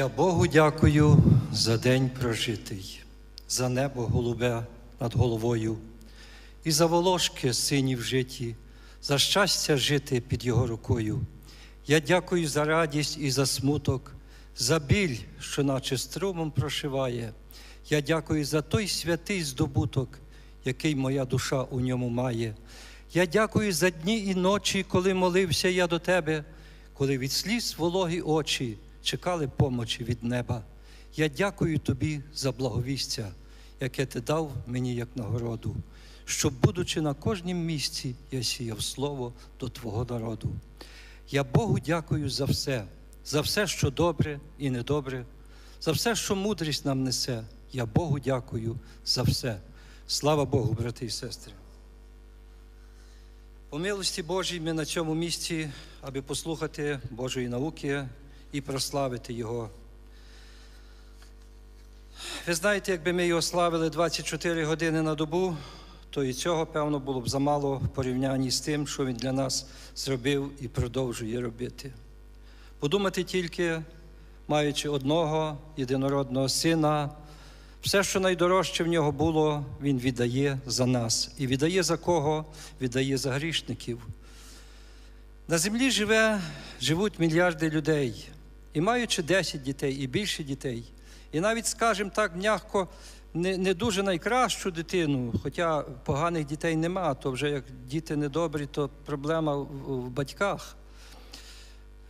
Я Богу дякую за день прожитий, за небо голубе над головою, і за волошки сині в житті, за щастя жити під Його рукою. Я дякую за радість і за смуток, за біль, що наче струмом прошиває. Я дякую за той святий здобуток, який моя душа у ньому має. Я дякую за дні і ночі, коли молився я до тебе, коли від сліз вологі очі чекали помочі від неба. Я дякую тобі за благовістя, яке ти дав мені як нагороду, щоб, будучи на кожнім місці, я сіяв слово до Твого народу. Я Богу дякую за все, за все, що добре і недобре, за все, що мудрість нам несе. Я Богу дякую за все. Слава Богу, брати і сестри. По милості Божій ми на цьому місці, аби послухати Божої науки і прославити Його. Ви знаєте, якби ми його славили 24 години на добу, то і цього, певно, було б замало в порівнянні з тим, що він для нас зробив і продовжує робити. Подумати тільки, маючи одного єдинородного сина, все, що найдорожче в нього було, він віддає за нас. І віддає за кого? Віддає за грішників. На землі живе, живуть мільярди людей, і маючи 10 дітей і більше дітей, і навіть, скажімо так, м'яко, не, не дуже найкращу дитину, хоча поганих дітей нема, то вже як діти недобрі, то проблема в, в батьках.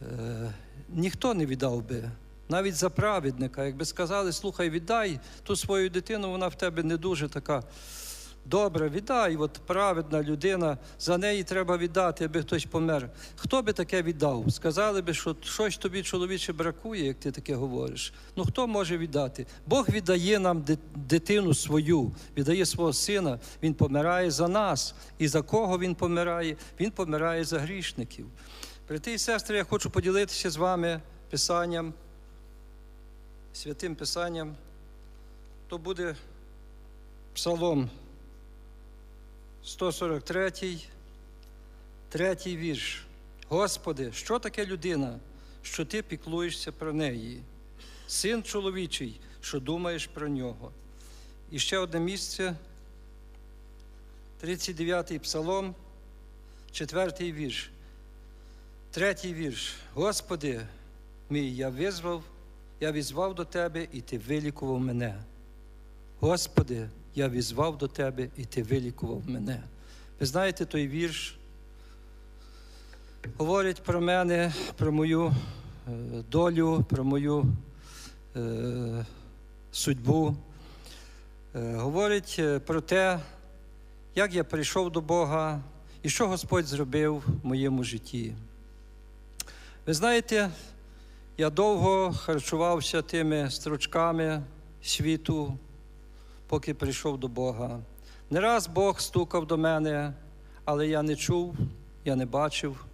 Е, ніхто не віддав би. Навіть за праведника, якби сказали, слухай, віддай ту свою дитину, вона в тебе не дуже така добра, віддай, от праведна людина, за неї треба віддати, аби хтось помер. Хто би таке віддав? Сказали би, що щось тобі чоловіче бракує, як ти таке говориш. Ну хто може віддати? Бог віддає нам дитину свою, віддає свого сина, Він помирає за нас. І за кого він помирає? Він помирає за грішників. Брати і сестри, я хочу поділитися з вами Писанням, святим Писанням. То буде Псалом 143, третій вірш. Господи, що таке людина, що ти піклуєшся про неї? Син чоловічий, що думаєш про нього. І ще одне місце, 39-й псалом, четвертий вірш. Третій вірш. Господи, мій, я визвав, я візвав до Тебе, і Ти вилікував мене. Господи, я візвав до Тебе, і Ти вилікував мене. Ви знаєте той вірш? Говорить про мене, про мою е, долю, про мою е, судьбу. Е, говорить е, про те, як я прийшов до Бога і що Господь зробив в моєму житті. Ви знаєте, я довго харчувався тими стручками світу, поки прийшов до Бога. Не раз Бог стукав до мене, але я не чув, я не бачив.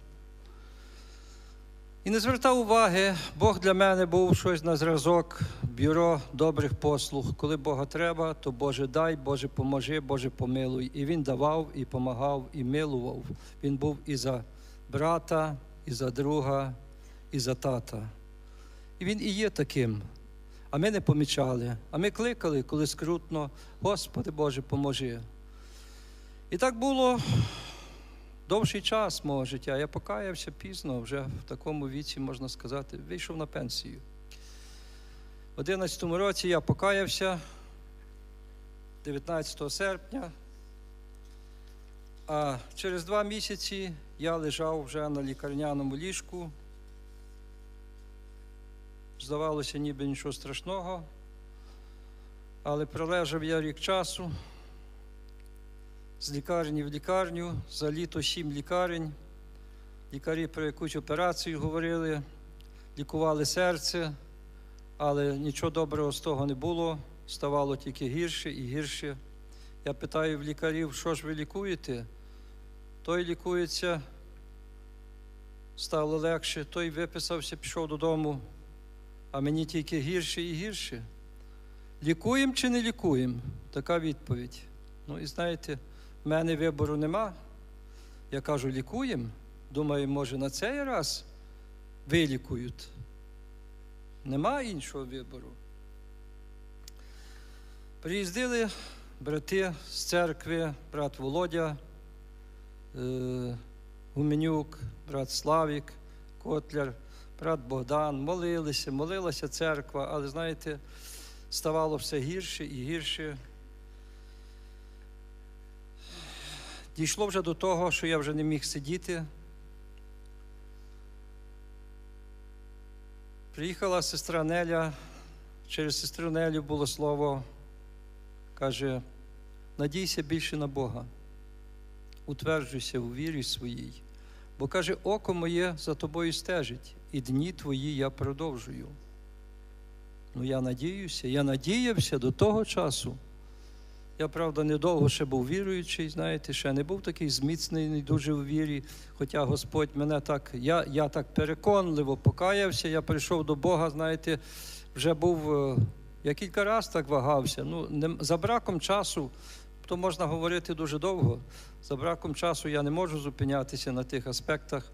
І не звертав уваги, Бог для мене був щось на зразок, бюро добрих послуг. Коли Бога треба, то Боже дай, Боже поможи, Боже помилуй. І Він давав, і помагав, і милував. Він був і за брата, і за друга, і за тата. І він і є таким. А ми не помічали. А ми кликали, коли скрутно, Господи Боже, поможи. І так було довший час мого життя. Я покаявся пізно, вже в такому віці, можна сказати, вийшов на пенсію. В 11 році я покаявся 19 серпня, а через два місяці я лежав вже на лікарняному ліжку. Здавалося, ніби нічого страшного, але пролежав я рік часу з лікарні в лікарню, за літо сім лікарень. Лікарі про якусь операцію говорили, лікували серце, але нічого доброго з того не було, ставало тільки гірше і гірше. Я питаю в лікарів, що ж ви лікуєте? Той лікується стало легше, той виписався, пішов додому, а мені тільки гірше і гірше. Лікуємо чи не лікуємо? Така відповідь. Ну і знаєте, в мене вибору нема. Я кажу, лікуємо. Думаю, може, на цей раз вилікують. Нема іншого вибору. Приїздили брати з церкви, брат Володя, е, Гуменюк, брат Славік, Котляр, брат Богдан, молилися, молилася церква, але знаєте, ставало все гірше і гірше. Дійшло вже до того, що я вже не міг сидіти. Приїхала сестра Неля, через сестру Нелю було слово, каже, надійся більше на Бога, утверджуйся у вірі своїй, бо каже, око моє за тобою стежить, і дні твої я продовжую. Ну, я надіюся, я надіявся до того часу. Я, правда, недовго ще був віруючий, знаєте, ще не був такий зміцнений дуже у вірі. Хоча Господь мене так, я, я так переконливо покаявся, я прийшов до Бога, знаєте, вже був, е, я кілька разів так вагався. Ну, не, за браком часу, то можна говорити дуже довго. За браком часу я не можу зупинятися на тих аспектах.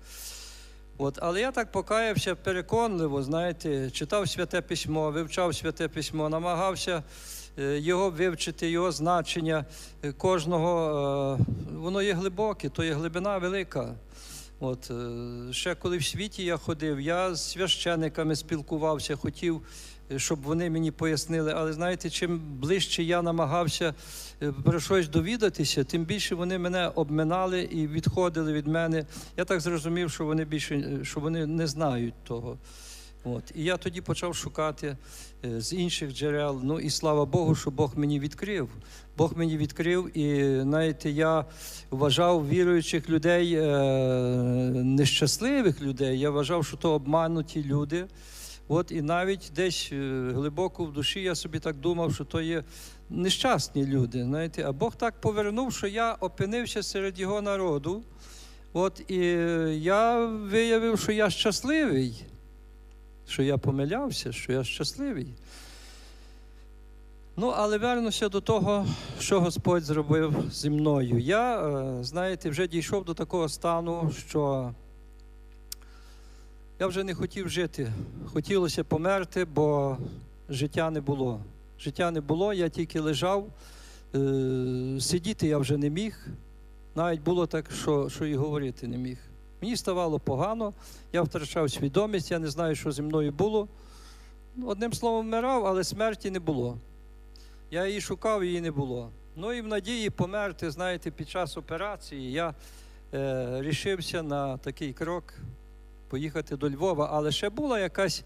От, але я так покаявся переконливо, знаєте, читав святе письмо, вивчав святе письмо, намагався е, його вивчити, його значення е, кожного. е, Воно є глибоке, то є глибина велика. От, ще коли в світі я ходив, я з священиками спілкувався, хотів, щоб вони мені пояснили. Але знаєте, чим ближче я намагався е, про щось довідатися, тим більше вони мене обминали і відходили від мене. Я так зрозумів, що вони більше е, що вони не знають того. От. І я тоді почав шукати е, з інших джерел. Ну і слава Богу, що Бог мені відкрив. Бог мені відкрив, і знаєте, я вважав віруючих людей, нещасливих людей. Я вважав, що то обмануті люди. От і навіть десь е, глибоко в душі я собі так думав, що то є нещасні люди. Знаєте, а Бог так повернув, що я опинився серед його народу. От і е, я виявив, що я щасливий, що я помилявся, що я щасливий. Ну, але вернуся до того, що Господь зробив зі мною. Я, е, знаєте, вже дійшов до такого стану, що я вже не хотів жити. Хотілося померти, бо життя не було. Життя не було, я тільки лежав, е, сидіти я вже не міг. Навіть було так, що, що і говорити не міг. Мені ставало погано, я втрачав свідомість, я не знаю, що зі мною було. Одним словом, вмирав, але смерті не було. Я її шукав, її не було. Ну і в надії померти, знаєте, під час операції я е, рішився на такий крок поїхати до Львова, але ще була якась,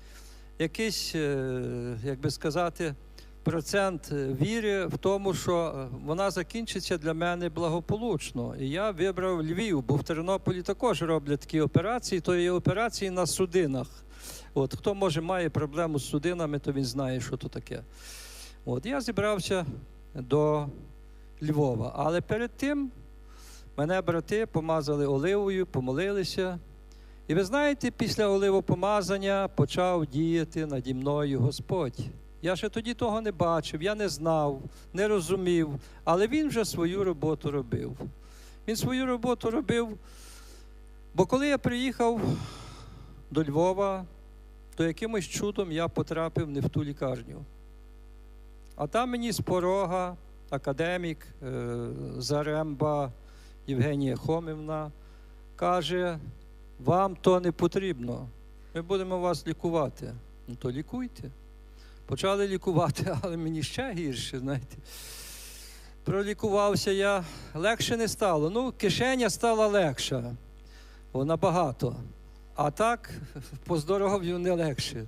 якийсь, е, як би сказати, процент віри в тому, що е, вона закінчиться для мене благополучно. І я вибрав Львів, бо в Тернополі також роблять такі операції, то є операції на судинах. От, хто може має проблему з судинами, то він знає, що то таке. От, я зібрався до Львова. Але перед тим мене брати помазали оливою, помолилися. І ви знаєте, після оливопомазання почав діяти наді мною Господь. Я ще тоді того не бачив, я не знав, не розумів, але він вже свою роботу робив. Він свою роботу робив. Бо коли я приїхав до Львова, то якимось чудом я потрапив не в ту лікарню. А там мені з порога академік е, Заремба Євгенія Хомівна каже, вам то не потрібно. Ми будемо вас лікувати. Ну то лікуйте. Почали лікувати, але мені ще гірше, знаєте. Пролікувався я, легше не стало. Ну, кишеня стала легша, о, набагато. А так, по здоров'ю не легше.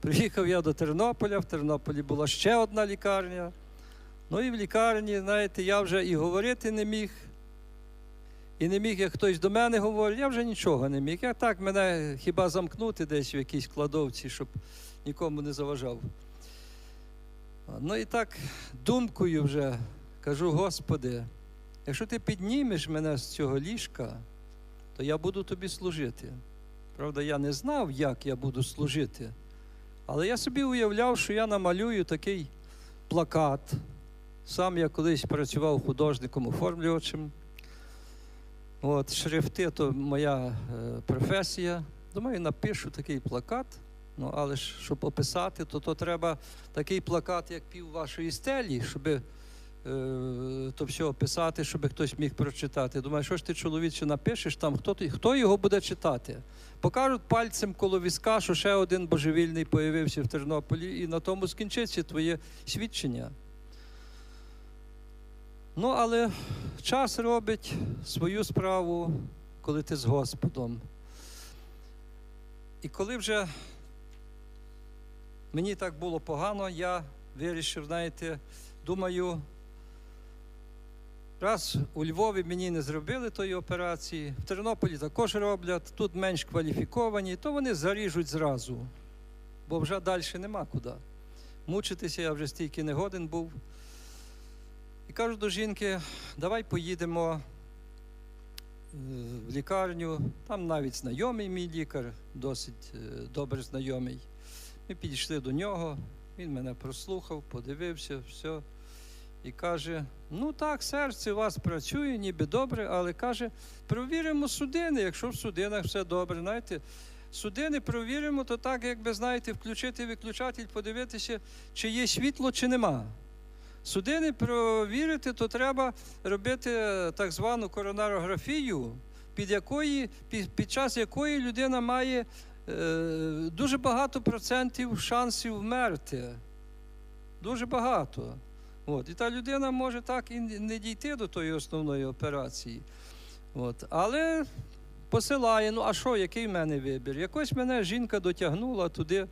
Приїхав я до Тернополя, в Тернополі була ще одна лікарня. Ну і в лікарні, знаєте, я вже і говорити не міг. І не міг, як хтось до мене говорить, я вже нічого не міг. Я так мене хіба замкнути десь в якійсь кладовці, щоб нікому не заважав. Ну і так думкою вже кажу, Господи, якщо ти піднімеш мене з цього ліжка, то я буду тобі служити. Правда, я не знав, як я буду служити. Але я собі уявляв, що я намалюю такий плакат. Сам я колись працював художником оформлювачем. От, шрифти то моя е, професія. Думаю, напишу такий плакат. Ну, але ж, щоб описати, то, то треба такий плакат, як пів вашої стелі, щоб е, то все описати, щоб хтось міг прочитати. Думаю, що ж ти, чоловіче, напишеш там, хто, хто його буде читати? Покажуть пальцем коло візка, що ще один божевільний появився в Тернополі, і на тому скінчиться твоє свідчення. Ну, але час робить свою справу, коли ти з Господом. І коли вже мені так було погано, я вирішив, знаєте, думаю, раз у Львові мені не зробили тої операції, в Тернополі також роблять, тут менш кваліфіковані, то вони заріжуть зразу, бо вже далі нема куди. Мучитися я вже стільки не годен був. Кажу до жінки, давай поїдемо е, в лікарню. Там навіть знайомий мій лікар, досить е, добре знайомий. Ми підійшли до нього, він мене прослухав, подивився, все. І каже: ну так, серце у вас працює, ніби добре, але каже, провіримо судини, якщо в судинах все добре. Знаєте, судини провіримо, то так, якби знаєте, включити виключатель, подивитися, чи є світло, чи нема. Судини провірити, то треба робити так звану коронарографію, під, якої, під, під час якої людина має е, дуже багато процентів шансів вмерти. Дуже багато. От. І та людина може так і не дійти до тої основної операції. От. Але посилає, ну а що, який в мене вибір? Якось мене жінка дотягнула туди.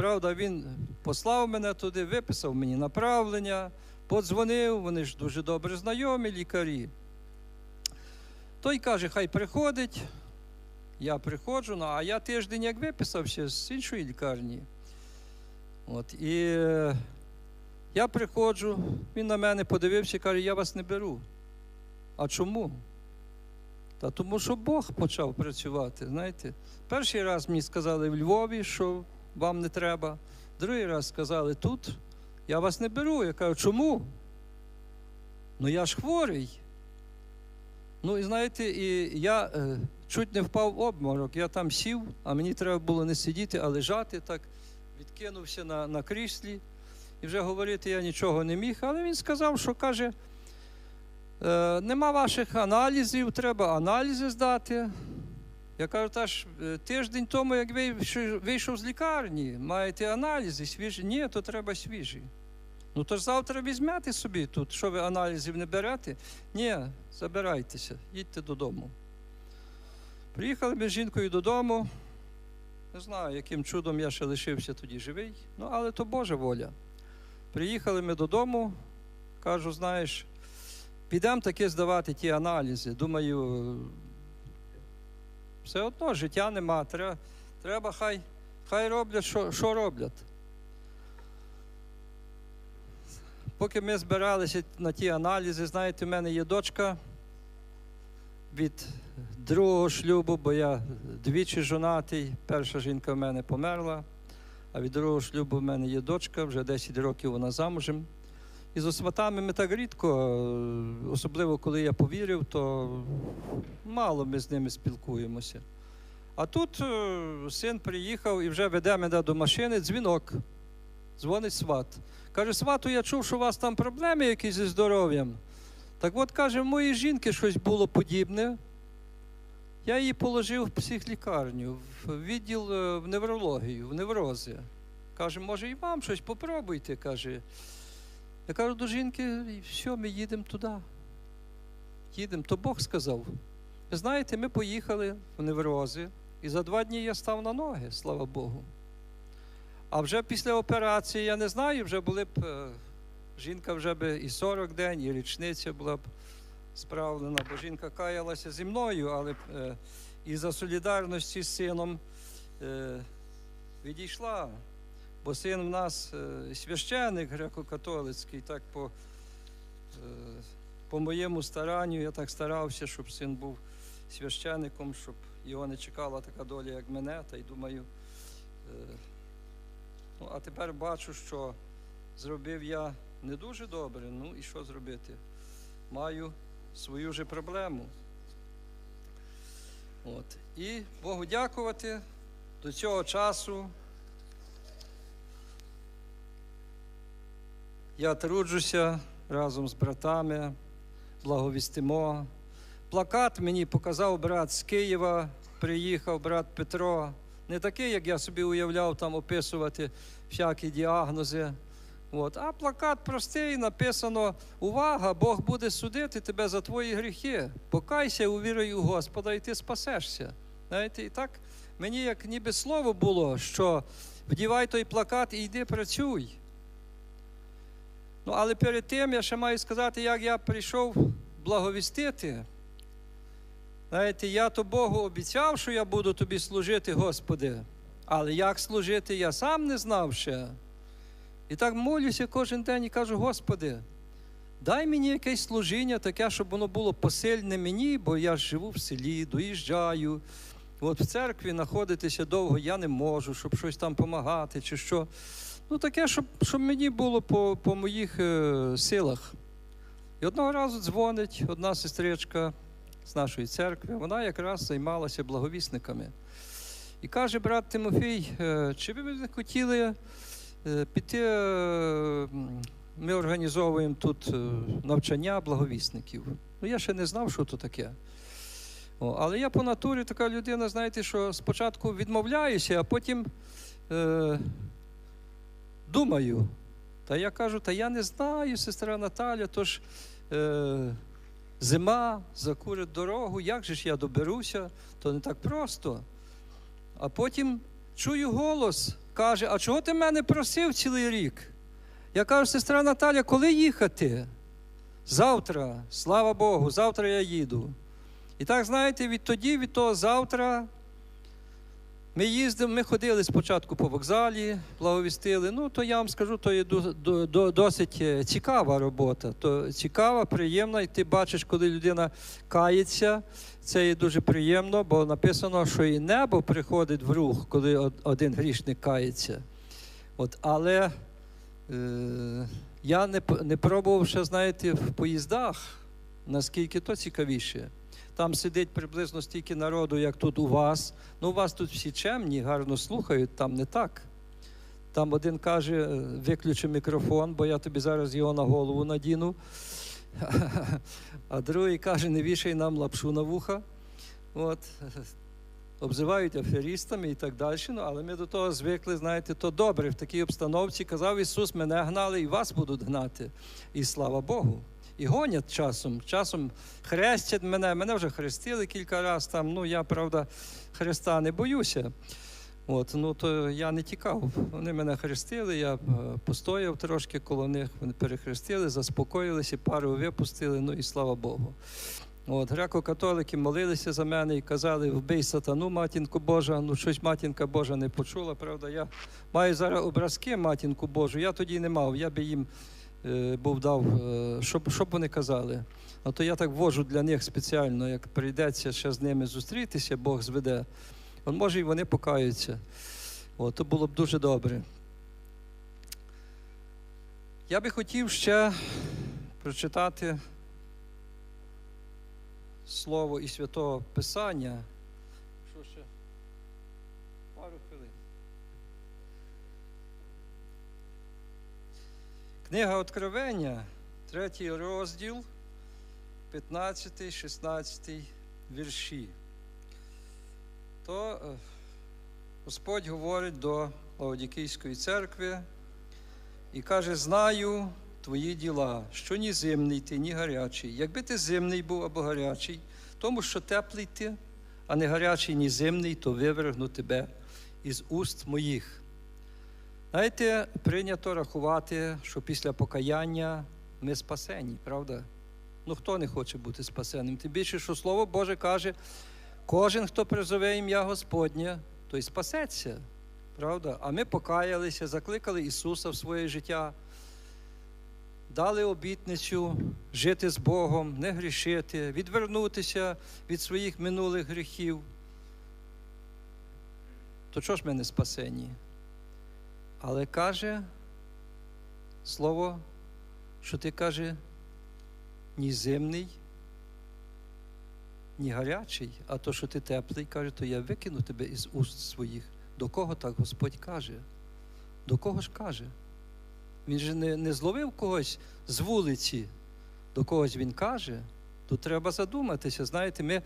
Правда, він послав мене туди, виписав мені направлення, подзвонив, вони ж дуже добре знайомі лікарі. Той каже, хай приходить. Я приходжу, ну, а я тиждень як виписався з іншої лікарні. От, і е, я приходжу, він на мене подивився і каже, я вас не беру. А чому? Та тому, що Бог почав працювати. знаєте. Перший раз мені сказали в Львові, що вам не треба. Другий раз сказали тут, я вас не беру. Я кажу, чому? Ну я ж хворий. Ну і знаєте, і я е, чуть не впав в обморок. Я там сів, а мені треба було не сидіти, а лежати так, відкинувся на, на кріслі. І вже говорити я нічого не міг. Але він сказав, що каже, е, нема ваших аналізів, треба аналізи здати. Я кажу, та ж е, тиждень тому, як вийшов, вийшов з лікарні, маєте аналізи свіжі. Ні, то треба свіжі. Ну то ж завтра візьмете собі тут, що ви аналізів не берете? Ні, забирайтеся, їдьте додому. Приїхали ми з жінкою додому. Не знаю, яким чудом я ще лишився тоді живий, ну але то Божа воля. Приїхали ми додому, кажу, знаєш, підемо таки здавати ті аналізи. Думаю, все одно життя нема. Треба, треба хай, хай роблять, що, що роблять. Поки ми збиралися на ті аналізи, знаєте, в мене є дочка від другого шлюбу, бо я двічі жонатий. Перша жінка в мене померла, а від другого шлюбу в мене є дочка, вже 10 років вона замужем. І з сватами ми так рідко, е, особливо коли я повірив, то мало ми з ними спілкуємося. А тут е, син приїхав і вже веде мене до машини, дзвінок. Дзвонить сват. Каже, свату, я чув, що у вас там проблеми якісь зі здоров'ям. Так от, каже, в моїй жінки щось було подібне. Я її положив в психлікарню, в відділ е, в неврологію, в неврози. Каже, може, і вам щось попробуйте. каже. Я кажу до жінки, все, ми їдемо туди. Їдемо, то Бог сказав. Ви знаєте, ми поїхали в неврози, і за два дні я став на ноги, слава Богу. А вже після операції, я не знаю, вже були б, е, жінка вже би і 40 день, і річниця була б справлена, бо жінка каялася зі мною, але е, і за солідарності з сином е, відійшла. Бо син в нас е, священик греко-католицький, так по, е, по моєму старанню я так старався, щоб син був священиком, щоб його не чекала така доля, як мене, та й думаю. е, Ну, а тепер бачу, що зробив я не дуже добре. Ну і що зробити? Маю свою же проблему. От. І Богу дякувати до цього часу. Я труджуся разом з братами, благовістимо. Плакат мені показав брат з Києва, приїхав брат Петро. Не такий, як я собі уявляв, там описувати всякі діагнози. От. А плакат простий, написано: Увага! Бог буде судити тебе за твої гріхи. Покайся, увіруй у Господа, і ти спасешся. Знаєте, і так мені як ніби слово було, що вдівай той плакат і йди працюй. Ну, але перед тим я ще маю сказати, як я прийшов благовістити. Знаєте, я то Богу обіцяв, що я буду тобі служити, Господи. Але як служити, я сам не знав ще. І так молюся кожен день і кажу, Господи, дай мені якесь служіння таке, щоб воно було посильне мені, бо я живу в селі, доїжджаю. От в церкві знаходитися довго я не можу, щоб щось там допомагати чи що. Ну, таке, щоб, щоб мені було по, по моїх е, силах. І одного разу дзвонить одна сестричка з нашої церкви, вона якраз займалася благовісниками. І каже, брат Тимофій, е, чи ви б не хотіли е, піти? е, Ми організовуємо тут навчання благовісників. Ну, я ще не знав, що то таке. О, але я по натурі така людина, знаєте, що спочатку відмовляюся, а потім думаю. Та я кажу, та я не знаю, сестра Наталя, то ж е, зима, закурить дорогу, як же ж я доберуся, то не так просто. А потім чую голос, каже: А чого ти мене просив цілий рік? Я кажу, сестра Наталя, коли їхати? Завтра, слава Богу, завтра я їду. І так, знаєте, відтоді, від того завтра ми їздимо, ми ходили спочатку по вокзалі, благовістили. Ну, то я вам скажу, то є до- до- до- досить е, цікава робота. То цікава, приємна, і ти бачиш, коли людина кається, це є дуже приємно, бо написано, що і небо приходить в рух, коли один грішник кається. От, але е, я не, не пробував ще, знаєте, в поїздах, наскільки то цікавіше. Там сидить приблизно стільки народу, як тут у вас. Ну, у вас тут всі чемні, гарно слухають, там не так. Там один каже, е, виключи мікрофон, бо я тобі зараз його на голову надіну. А другий каже, не вішай нам лапшу на вуха. От. Обзивають аферістами і так далі. Ну, але ми до того звикли, знаєте, то добре в такій обстановці. Казав Ісус, мене гнали і вас будуть гнати. І слава Богу. І гонять часом. Часом хрестять мене. Мене вже хрестили кілька разів там. Ну, я, правда, Христа не боюся. От, ну то я не тікав. Вони мене хрестили, я е, постояв трошки коло них, вони перехрестили, заспокоїлися, пару випустили, ну і слава Богу. От, греко-католики молилися за мене і казали, вбий сатану, матінку Божа. Ну, щось матінка Божа не почула. Правда, я маю зараз образки матінку Божу. Я тоді не мав, я би їм був дав, е, щоб, щоб вони казали. А то я так вожу для них спеціально, як прийдеться ще з ними зустрітися, Бог зведе. Он може і вони покаються. О, то було б дуже добре. Я би хотів ще прочитати слово і святого Писання. Що ще? Пару хвилин. Книга Откровення, третій розділ, 15, 16 вірші. То е, Господь говорить до Лаодікійської церкви і каже: Знаю твої діла, що ні зимний ти, ні гарячий. Якби ти зимний був або гарячий, тому що теплий ти, а не гарячий, ні зимний, то вивергну тебе із уст моїх. Знаєте, прийнято рахувати, що після покаяння ми спасені, правда? Ну хто не хоче бути спасеним? Тим більше, що Слово Боже каже, кожен, хто призове ім'я Господнє, той спасеться. Правда? А ми покаялися, закликали Ісуса в своє життя, дали обітницю жити з Богом, не грішити, відвернутися від своїх минулих гріхів. то чого ж ми не спасені? Але каже слово, що ти каже, ні зимний, ні гарячий, а то, що ти теплий, каже, то я викину тебе із уст своїх. До кого так Господь каже? До кого ж каже? Він же не, не зловив когось з вулиці, до когось він каже. Тут треба задуматися. Знаєте, ми,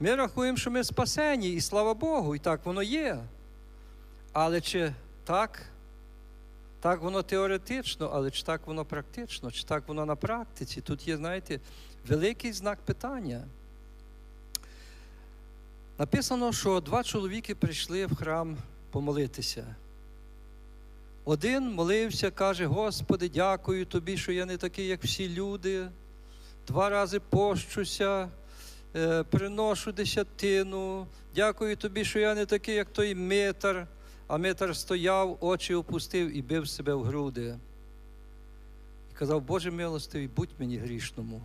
ми рахуємо, що ми спасені, і слава Богу, і так воно є. Але чи так? Так воно теоретично, але чи так воно практично, чи так воно на практиці? Тут є, знаєте, великий знак питання. Написано, що два чоловіки прийшли в храм помолитися. Один молився, каже: Господи, дякую тобі, що я не такий, як всі люди. Два рази пощуся, е, приношу десятину. Дякую тобі, що я не такий, як той митар. А митар стояв, очі опустив і бив себе в груди. І казав, Боже милостивий, будь мені грішному.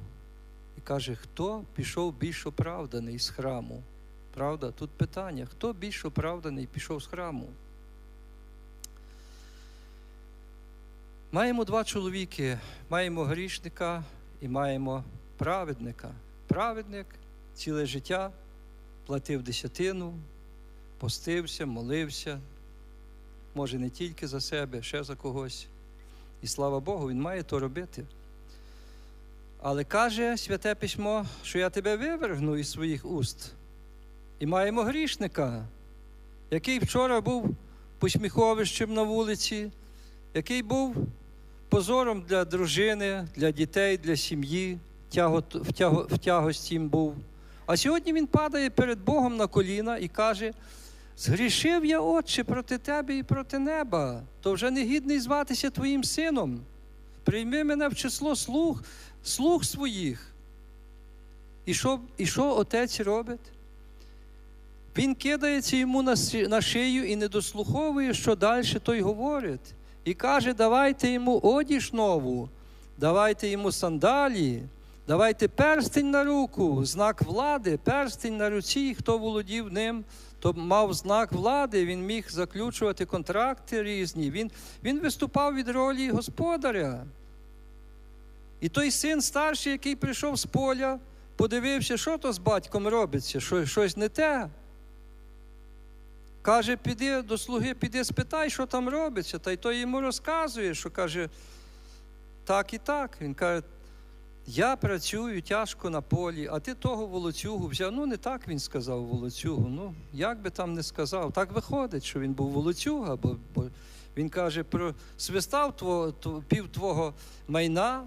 І каже, хто пішов більш оправданий з храму? Правда? Тут питання: хто більш оправданий пішов з храму? Маємо два чоловіки, маємо грішника і маємо праведника. Праведник ціле життя платив десятину, постився, молився, може не тільки за себе, ще за когось. І слава Богу, він має то робити. Але каже Святе Письмо, що я тебе вивергну із своїх уст. І маємо грішника, який вчора був посміховищем на вулиці, який був позором для дружини, для дітей, для сім'ї, в тягості їм був. А сьогодні він падає перед Богом на коліна і каже: Згрішив я, Отче, проти тебе і проти неба, то вже не гідний зватися твоїм сином. Прийми мене в число слуг, слуг своїх. І що, і що отець робить? Він кидається йому на, шию і не дослуховує, що далі той говорить. І каже, давайте йому одіж нову, давайте йому сандалі, давайте перстень на руку, знак влади, перстень на руці, хто володів ним, то мав знак влади, він міг заключувати контракти різні. Він, він виступав від ролі господаря. І той син старший, який прийшов з поля, подивився, що то з батьком робиться, що, щось не те. Каже, піди до слуги, піди спитай, що там робиться. Та й той йому розказує, що каже, так і так. Він каже, я працюю тяжко на полі, а ти того волоцюгу взяв. Ну, не так він сказав волоцюгу. Ну, як би там не сказав, так виходить, що він був волоцюга, бо, бо він каже, про свистав твого, пів твого майна,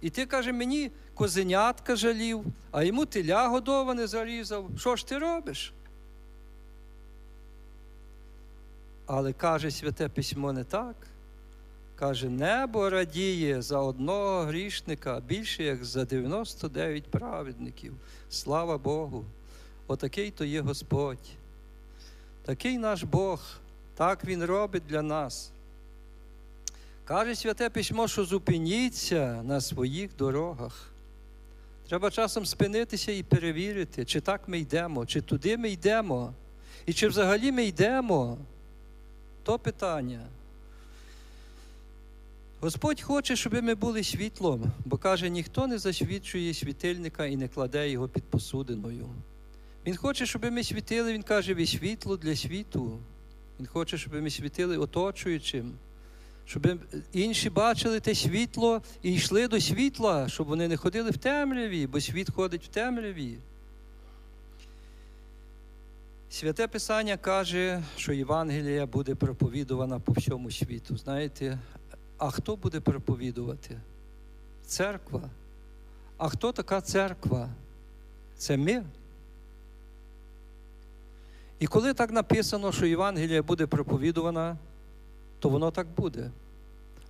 і ти каже, мені козенятка жалів, а йому теля годоване зарізав. Що ж ти робиш? Але каже Святе Письмо не так. Каже, небо радіє за одного грішника більше, як за 99 праведників. Слава Богу! Отакий то є Господь. Такий наш Бог, так Він робить для нас. Каже Святе Письмо, що зупиніться на своїх дорогах. Треба часом спинитися і перевірити, чи так ми йдемо, чи туди ми йдемо, і чи взагалі ми йдемо. То питання. Господь хоче, щоб ми були світлом, бо каже, ніхто не засвідчує світильника і не кладе його під посудиною. Він хоче, щоб ми світили, Він каже, ви світло для світу. Він хоче, щоб ми світили оточуючим, щоб інші бачили те світло і йшли до світла, щоб вони не ходили в темряві, бо світ ходить в темряві. Святе Писання каже, що Євангелія буде проповідувана по всьому світу. Знаєте, а хто буде проповідувати? Церква. А хто така церква? Це ми. І коли так написано, що Євангелія буде проповідувана, то воно так буде.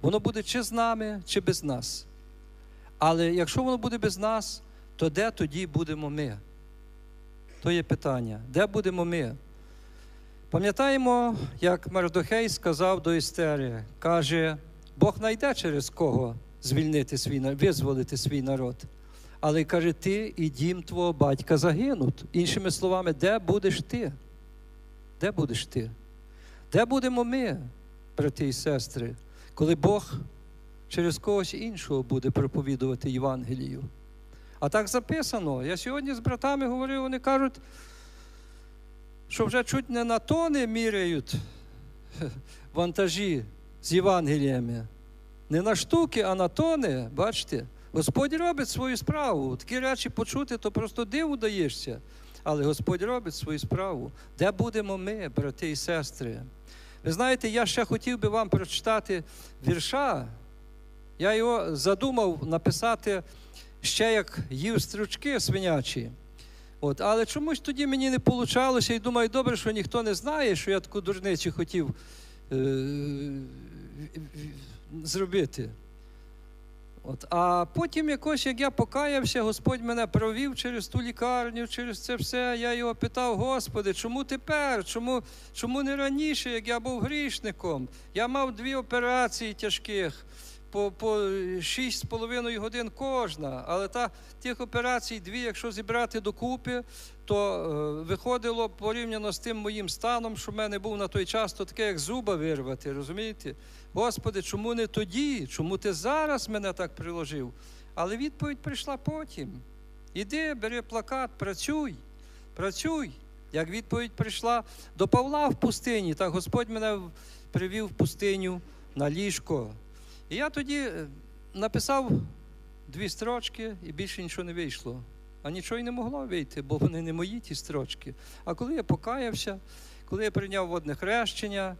Воно буде чи з нами, чи без нас. Але якщо воно буде без нас, то де тоді будемо ми? То є питання. Де будемо ми? Пам'ятаємо, як Мардохей сказав до Істери, каже, Бог найде через кого звільнити свій визволити свій народ. Але каже, ти і дім твого батька загинуть. Іншими словами, де будеш ти? Де будеш ти? Де будемо ми, брати і сестри, коли Бог через когось іншого буде проповідувати Євангелію? А так записано. Я сьогодні з братами говорив, вони кажуть, що вже чуть не на тони міряють вантажі з Євангеліями. Не на штуки, а на тони, бачите? Господь робить свою справу. Такі речі почути, то просто диву даєшся. Але Господь робить свою справу. Де будемо ми, брати і сестри? Ви знаєте, я ще хотів би вам прочитати вірша. Я його задумав написати ще як їв стручки свинячі. От, але чомусь тоді мені не вийшло, і думаю, добре, що ніхто не знає, що я таку дурницю хотів зробити. От, а потім якось, як я покаявся, Господь мене провів через ту лікарню, через це все. Я його питав, Господи, чому тепер? Чому, чому не раніше, як я був грішником? Я мав дві операції тяжких по, по 6,5 годин кожна. Але та, тих операцій дві, якщо зібрати докупи, то е, виходило порівняно з тим моїм станом, що в мене був на той час, то таке, як зуба вирвати, розумієте? Господи, чому не тоді? Чому ти зараз мене так приложив? Але відповідь прийшла потім. Іди, бери плакат, працюй, працюй. Як відповідь прийшла до Павла в пустині, так Господь мене привів в пустиню на ліжко. І я тоді е, написав дві строчки, і більше нічого не вийшло. А нічого й не могло вийти, бо вони не мої ті строчки. А коли я покаявся, коли я прийняв водне хрещення,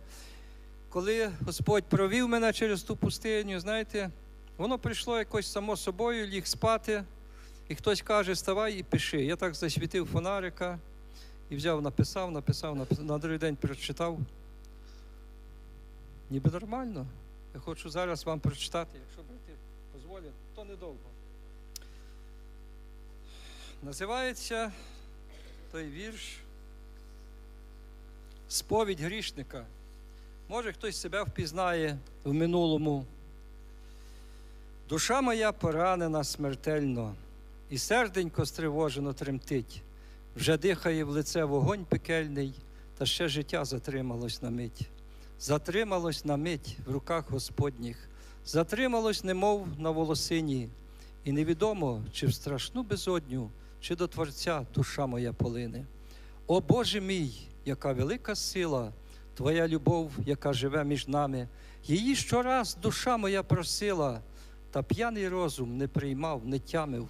коли Господь провів мене через ту пустиню, знаєте, воно прийшло якось само собою, ліг спати, і хтось каже, ставай і пиши. Я так засвітив фонарика і взяв, написав, написав, написав. На другий день прочитав. Ніби нормально. Я хочу зараз вам прочитати, якщо брати дозволять, то недовго. Називається той вірш Сповідь грішника. Може, хтось себе впізнає в минулому. Душа моя поранена смертельно, і серденько стривожено тремтить. Вже дихає в лице вогонь пекельний, та ще життя затрималось на мить. Затрималось на мить в руках Господніх, затрималось, немов на волосині, і невідомо, чи в страшну безодню, чи до Творця душа моя полине. О Боже мій, яка велика сила! Твоя любов, яка живе між нами, її щораз душа моя просила, та п'яний розум не приймав, не тямив,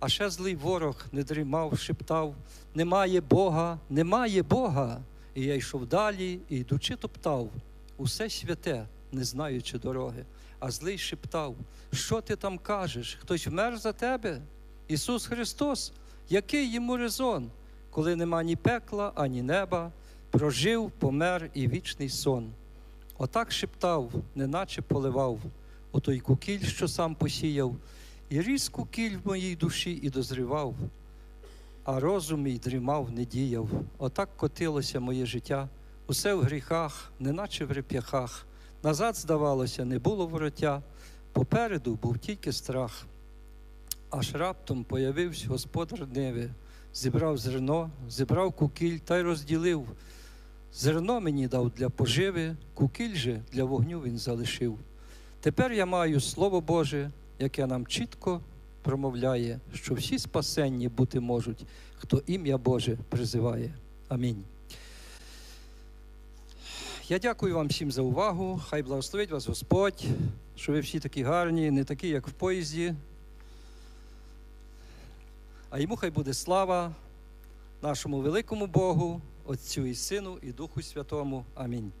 а ще злий ворог не дрімав, шептав: Немає Бога, немає Бога. І я йшов далі, і йдучи топтав, усе святе, не знаючи дороги. А злий шептав: Що ти там кажеш? Хтось вмер за тебе? Ісус Христос, який йому резон, коли нема ні пекла, ані неба, прожив, помер і вічний сон. Отак шептав, неначе поливав, у той кукіль, що сам посіяв, і ріс кукіль в моїй душі і дозрівав, а розум мій дрімав, не діяв. Отак котилося моє життя, усе в гріхах, неначе в реп'яхах. Назад, здавалося, не було вороття, попереду був тільки страх. Аж раптом появився господар Неви, зібрав зерно, зібрав кукіль та й розділив. Зерно мені дав для поживи, кукіль же для вогню він залишив. Тепер я маю Слово Боже, яке нам чітко промовляє, що всі спасенні бути можуть, хто ім'я Боже призиває. Амінь. Я дякую вам всім за увагу. Хай благословить вас Господь, що ви всі такі гарні, не такі, як в поїзді. А йому хай буде слава нашому великому Богу, Отцю і Сину, і Духу Святому. Амінь.